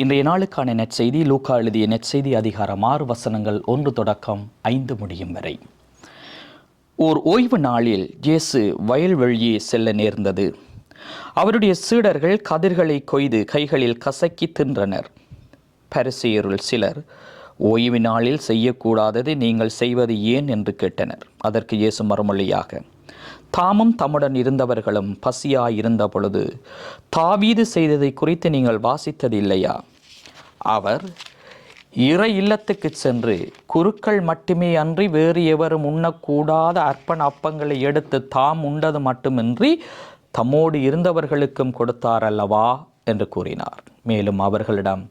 இன்றைய நாளுக்கான நெற்செய்தி லூக்கா எழுதிய நெற்செய்தி அதிகாரம் ஆறு வசனங்கள் ஒன்று தொடக்கம் ஐந்து முடியும் வரை. ஓர் ஓய்வு நாளில் இயேசு வயல்வெளியே செல்ல நேர்ந்தது. அவருடைய சீடர்கள் கதிர்களை கொய்து கைகளில் கசக்கி தின்றனர். பரிசெயருள் சிலர் ஓய்வு நாளில் செய்யக்கூடாததை நீங்கள் செய்வது ஏன்? என்று கேட்டனர். அதற்கு இயேசு மறுமொழியாக தாமும் தம்முடன் இருந்தவர்களும் பசியாய் இருந்த பொழுது தாவீது செய்ததை குறித்து நீங்கள் வாசித்தது இல்லையா அவர் இறை இல்லத்துக்கு சென்று குருக்கள் மட்டுமே அன்றி வேறு எவரும் உண்ணக்கூடாத அர்ப்பண அப்பங்களை எடுத்து தாம் உண்டது மட்டுமின்றி தம்மோடு இருந்தவர்களுக்கும் கொடுத்தார் அல்லவா? என்று கூறினார். மேலும் அவர்களிடம்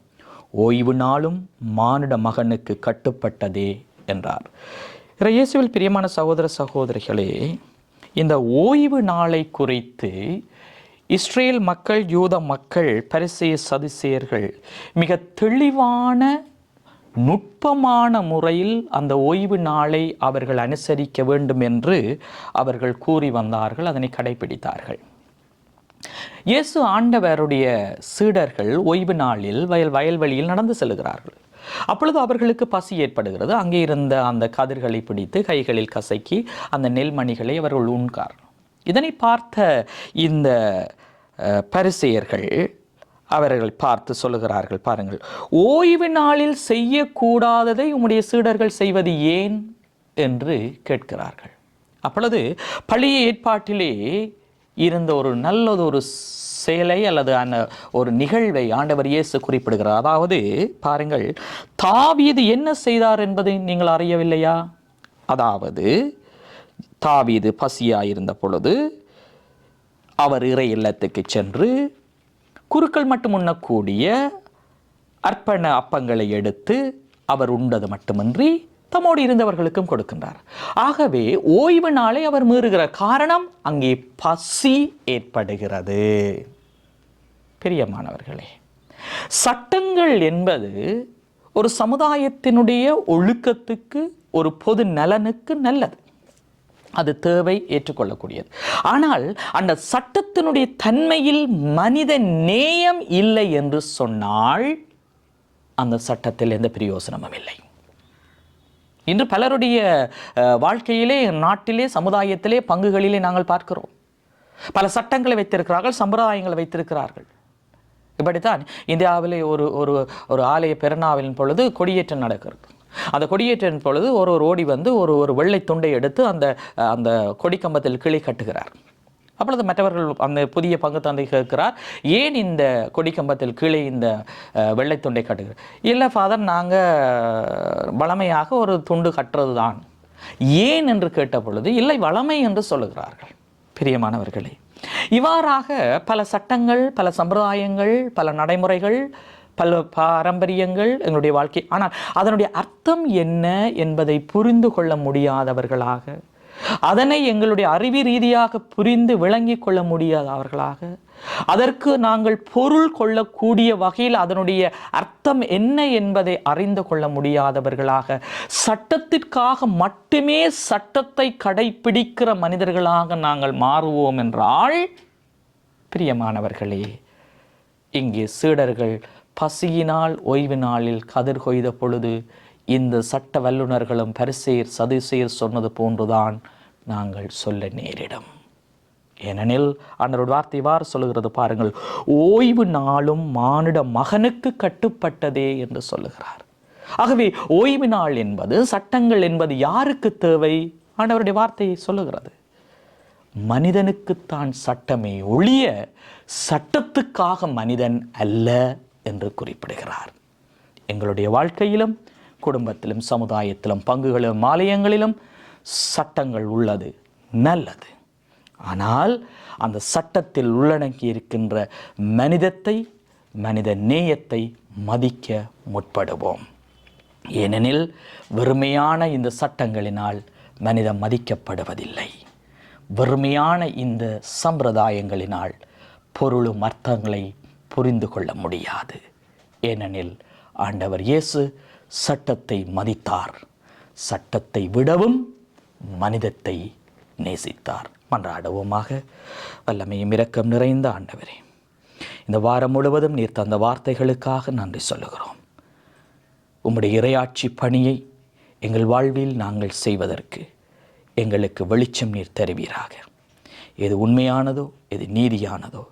ஓய்வு நாளும் மானிட மகனுக்கு கட்டுப்பட்டதே என்றார். இயேசுவில் பிரியமான சகோதர சகோதரிகளே இந்த ஓய்வு நாளை குறித்து இஸ்ரேல் மக்கள் யூத மக்கள் பரிசெய சதிசேயர்கள் மிக தெளிவான நுட்பமான முறையில் அந்த ஓய்வு நாளை அவர்கள் அனுசரிக்க வேண்டும் என்று அவர்கள் கூறி வந்தார்கள் அதனை கடைபிடித்தார்கள். இயேசு ஆண்டவருடைய சீடர்கள் ஓய்வு நாளில் வயல் வயல்வெளியில் நடந்து செல்கிறார்கள். அப்பொழுது அவர்களுக்கு பசி ஏற்படுகிறது. அங்கே இருந்த அந்த கதிர்களை பிடித்து கைகளில் கசக்கி அந்த நெல்மணிகளை அவர்கள் உண்கார். இதனை பார்த்த இந்த பரிசெயர்கள் அவர்கள் பார்த்து சொல்லுகிறார்கள். பாருங்கள் ஓய்வு நாளில் செய்யக்கூடாததை உம்முடைய சீடர்கள் செய்வது ஏன் என்று கேட்கிறார்கள். அப்பொழுது பழைய ஏற்பாட்டிலே இருந்த ஒரு நல்லதொரு செயலை அல்லது அந்த ஒரு நிகழ்வை ஆண்டவர் இயேசு குறிப்பிடுகிறார். அதாவது பாருங்கள் தாவீது என்ன செய்தார் என்பதை நீங்கள் அறியவில்லையா? அதாவது தாவீது பசியாக இருந்த பொழுது அவர் இறை இல்லத்துக்கு சென்று குருக்கள் மட்டும் உண்ணக்கூடிய அர்ப்பண அப்பங்களை எடுத்து அவர் உண்டது மட்டுமின்றி தம்மோடு இருந்தவர்களுக்கும் கொடுக்கின்றார். ஆகவே ஓய்வு நாளை அவர் மீறுகிற காரணம் அங்கே பசி ஏற்படுகிறது. பிரியமானவர்களே சட்டங்கள் என்பது ஒரு சமுதாயத்தினுடைய ஒழுக்கத்துக்கு ஒரு பொது நலனுக்கு நல்லது. அது தேவை ஏற்றுக்கொள்ளக்கூடியது. ஆனால் அந்த சட்டத்தினுடைய தன்மையில் மனித நேயம் இல்லை என்று சொன்னால் அந்த சட்டத்தில் எந்த பிரயோசனமும் இல்லை. இன்று பலருடைய வாழ்க்கையிலே நாட்டிலே சமுதாயத்திலே பங்குகளிலே நாங்கள் பார்க்கிறோம். பல சட்டங்களை வைத்திருக்கிறார்கள் சம்பிரதாயங்களை வைத்திருக்கிறார்கள். இப்படித்தான் இந்தியாவிலே ஒரு ஒரு ஒரு ஆலய பெருநாவின் பொழுது கொடியேற்றம் நடக்கிறது. அந்த கொடியேற்றின் பொழுது ஒரு ஒரு ஓடி வந்து ஒரு ஒரு வெள்ளை துண்டை எடுத்து அந்த அந்த கொடிக்கம்பத்தில் கிளி கட்டுகிறார். அப்பொழுது மற்றவர்கள் அந்த புதிய பங்கு தந்தை கேட்கிறார் ஏன் இந்த கொடிக்கம்பத்தில் கீழே இந்த வெள்ளை துண்டை கட்டுகிறார் இல்லை ஃபாதர் நாங்கள் வளமையாக ஒரு துண்டு கட்டுறது தான் ஏன்? என்று கேட்ட பொழுது இல்லை வளமை என்று சொல்லுகிறார்கள். பிரியமானவர்களே இவ்வாறாக பல சட்டங்கள் பல சம்பிரதாயங்கள் பல நடைமுறைகள் பல பாரம்பரியங்கள் எங்களுடைய வாழ்க்கை. ஆனால் அதனுடைய அர்த்தம் என்ன என்பதை புரிந்து கொள்ள முடியாதவர்களாக அதனை எங்களுடைய அறிவு ரீதியாக புரிந்து விளங்கி கொள்ள முடியாதவர்களாக அதற்கு நாங்கள் பொருள் கொள்ளக்கூடிய வகையில் அதனுடைய அர்த்தம் என்ன என்பதை அறிந்து கொள்ள முடியாதவர்களாக சட்டத்திற்காக மட்டுமே சட்டத்தை கடைபிடிக்கிற மனிதர்களாக நாங்கள் மாறுவோம் என்றால் பிரியமானவர்களே இங்கே சீடர்கள் பசியினால் ஓய்வு நாளில் கதிர் கொய்த பொழுது இந்த சட்ட வல்லுநர்களும் பரிசெயர் சதுசெயர் சொன்னது போன்றுதான் நாங்கள் சொல்ல நேரிடும். ஏனெனில் அன்றோட வார்த்தை இவ்வாறு சொல்லுகிறது பாருங்கள் ஓய்வு நாளும் மானிட மகனுக்கு கட்டுப்பட்டதே என்று சொல்லுகிறார். ஆகவே ஓய்வு நாள் என்பது சட்டங்கள் என்பது யாருக்கு தேவை? ஆண்டவருடைய வார்த்தையை சொல்லுகிறது. மனிதனுக்குத்தான் சட்டமே ஒழிய சட்டத்துக்காக மனிதன் அல்ல. என்று குறிப்பிடுகிறார். எங்களுடைய வாழ்க்கையிலும் குடும்பத்திலும் சமுதாயத்திலும் பங்குகளிலும் ஆலயங்களிலும் சட்டங்கள் உள்ளது நல்லது. ஆனால் அந்த சட்டத்தில் உள்ளடங்கி இருக்கின்ற மனிதத்தை மனித நேயத்தை மதிக்க முற்படுவோம். ஏனெனில் வெறுமையான இந்த சட்டங்களினால் மனிதம் மதிக்கப்படுவதில்லை. வெறுமையான இந்த சம்பிரதாயங்களினால் பொருளும் அர்த்தங்களை புரிந்து கொள்ள முடியாது. ஏனெனில் ஆண்டவர் இயேசு சட்டத்தை மதித்தார். சட்டத்தை விடவும் மனிதத்தை நேசித்தார். மன்றாடவுமாக வல்லமையும் இரக்கம் நிறைந்த ஆண்டவரே இந்த வாரம் முழுவதும் நீர் தந்த வார்த்தைகளுக்காக நன்றி சொல்லுகிறோம். உம்முடைய இரையாட்சி பணியை எங்கள் வாழ்வில் நாங்கள் செய்வதற்கு எங்களுக்கு வெளிச்சம் நீர் தருவீராக. எது உண்மையானதோ எது நீதியானதோ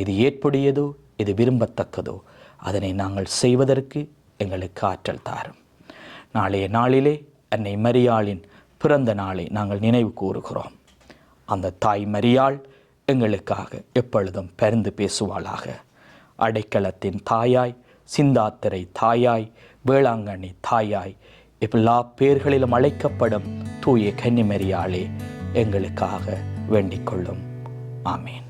எது ஏற்புடையதோ இது விரும்பத்தக்கதோ? அதனை நாங்கள் செய்வதற்கு எங்களுக்கு ஆற்றல் தாரும். நாளைய நாளிலே அன்னை மரியாளின் பிறந்த நாளை நாங்கள் நினைவு கூறுகிறோம். அந்த தாய் மரியாள் எங்களுக்காக எப்பொழுதும் பரிந்து பேசுவாளாக. அடைக்கலத்தின் தாயாய் சிந்தாத்திரை தாயாய் வேளாங்கண்ணி தாயாய் எல்லா பேர்களிலும் அழைக்கப்படும் தூய கன்னிமரியாளே எங்களுக்காக வேண்டிக் கொள்ளும். ஆமீன்.